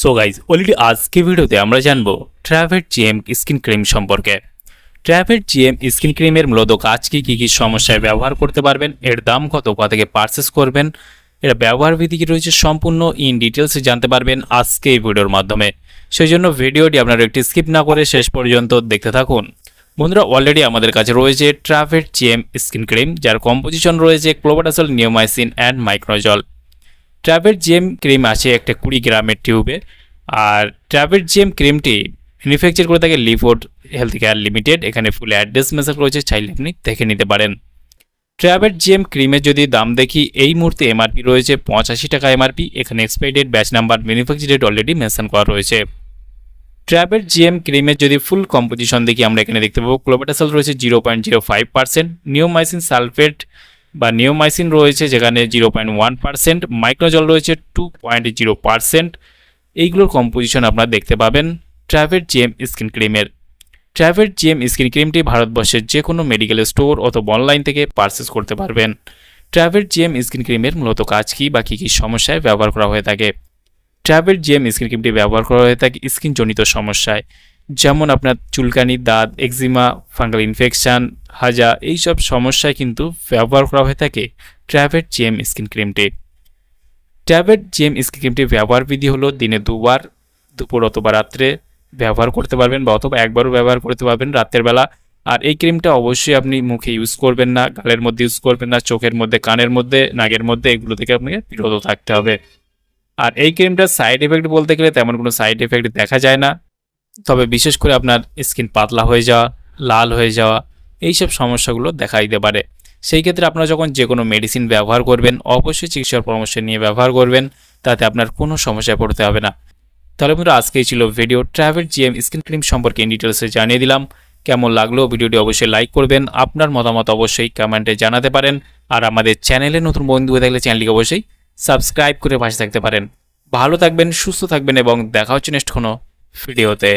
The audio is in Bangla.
সো গাইজ অলরেডি আজকে ভিডিওতে আমরা জানব ট্র্যাভেট জিএম স্কিন ক্রিম সম্পর্কে। ট্র্যাভেট জিএম স্কিন ক্রিমের মূলত কাজ কি, কী কী সমস্যায় ব্যবহার করতে পারবেন, এর দাম কত, কোথা থেকে পারচেস করবেন এটা ব্যবহার বিধি কি রয়েছে সম্পূর্ণ ইন ডিটেলসে জানতে পারবেন আজকে এই ভিডিওর মাধ্যমে। সেই জন্য ভিডিওটি আপনারা একটি স্কিপ না করে শেষ পর্যন্ত দেখতে থাকুন। বন্ধুরা অলরেডি আমাদের কাছে রয়েছে ট্রাভেট জিএম স্কিন ক্রিম যার কম্পোজিশন রয়েছে clobetasol neomycin and miconazole Travel gem cream আছে একটা কুড়ি গ্রামের টিউবে। আর ট্র্যাভেট জেম ক্রিমটি ম্যানুফ্যাকচার করে থাকে লিফোর্ড হেলথ কেয়ার লিমিটেড এখানে ফুল অ্যাড্রেস মেসেজ রয়েছে, চাইলে আপনি দেখে নিতে পারেন। ট্র্যাভেট জেম ক্রিমের যদি দাম দেখি, এই মুহূর্তে এমআরপি রয়েছে পঁচাশি টাকা এমআরপি এখানে expiry batch number manufacture date already mention করা রয়েছে। ট্র্যাভেল জিএম ক্রিমের যদি ফুল কম্পোজিশন দেখি, আমরা এখানে দেখতে পাবো। ক্লোবাটাসল রয়েছে zero point zero five percent neomycin sulphate বা নিওমাইসিন রয়েছে যেখানে জিরো পয়েন্ট ওয়ান মাইক্রোজল রয়েছে টু পয়েন্ট জিরো এইগুলোর কম্পোজিশন আপনারা দেখতে পাবেন ট্র্যাভেল জিএম স্কিন ক্রিমের ট্র্যাভেল জিএম স্কিন ক্রিমটি ভারতবর্ষের যে কোনো মেডিকেল স্টোর অথবা অনলাইন থেকে পারচেস করতে পারবেন। ট্র্যাভেল জিএম স্কিন ক্রিমের মূলত কাজ কী বা কী কী সমস্যায় ব্যবহার করা হয়ে থাকে? ট্র্যাভেল জিএম স্কিন ক্রিমটি ব্যবহার করা হয়ে থাকে স্কিনজনিত সমস্যায়। যেমন আপনার চুলকানি, দাঁত এক্সিমা ফাঙ্গাল ইনফেকশান হাজা, এইসব সমস্যায় কিন্তু ব্যবহার করা হয়ে থাকে ট্র্যাভেট জিএম স্কিন ক্রিমটি ট্র্যাভেট জিএম স্কিন ক্রিমটি ব্যবহার বিধি হলো দিনে দুবার, দুপুর অথবা রাত্রে ব্যবহার করতে পারবেন বা অথবা একবারও ব্যবহার করতে পারবেন রাতের বেলা। আর এই ক্রিমটা অবশ্যই আপনি মুখে ইউজ করবেন না, গালের মধ্যে ইউজ করবেন না, চোখের মধ্যে, কানের মধ্যে, নাকের মধ্যে, এগুলো থেকে আপনাকে বিরত থাকতে হবে। আর এই ক্রিমটার সাইড এফেক্ট বলতে গেলে তেমন কোনো সাইড এফেক্ট দেখা যায় না। তবে বিশেষ করে আপনার স্কিন পাতলা হয়ে যাওয়া, লাল হয়ে যাওয়া, এইসব সমস্যাগুলো দেখা দিতে পারে। সেই ক্ষেত্রে আপনারা যখন যে কোনো মেডিসিন ব্যবহার করবেন, অবশ্যই চিকিৎসার পরামর্শ নিয়ে ব্যবহার করবেন, তাতে আপনার কোনো সমস্যায় পড়তে হবে না। তাহলে বন্ধুরা আজকেই ছিল video Travel GM skin cream সম্পর্কে ডিটেলসে জানিয়ে দিলাম। কেমন লাগল ভিডিওটি অবশ্যই লাইক করবেন, আপনার মতামত অবশ্যই কমেন্টে জানাতে পারেন, আর আমাদের চ্যানেলে নতুন বন্ধু হয়ে থাকলে চ্যানেলটিকে অবশ্যই সাবস্ক্রাইব করে পাশে থাকতে পারেন। ভালো থাকবেন, সুস্থ থাকবেন, এবং দেখা হচ্ছে নেক্সট কোনো ভিডিওতে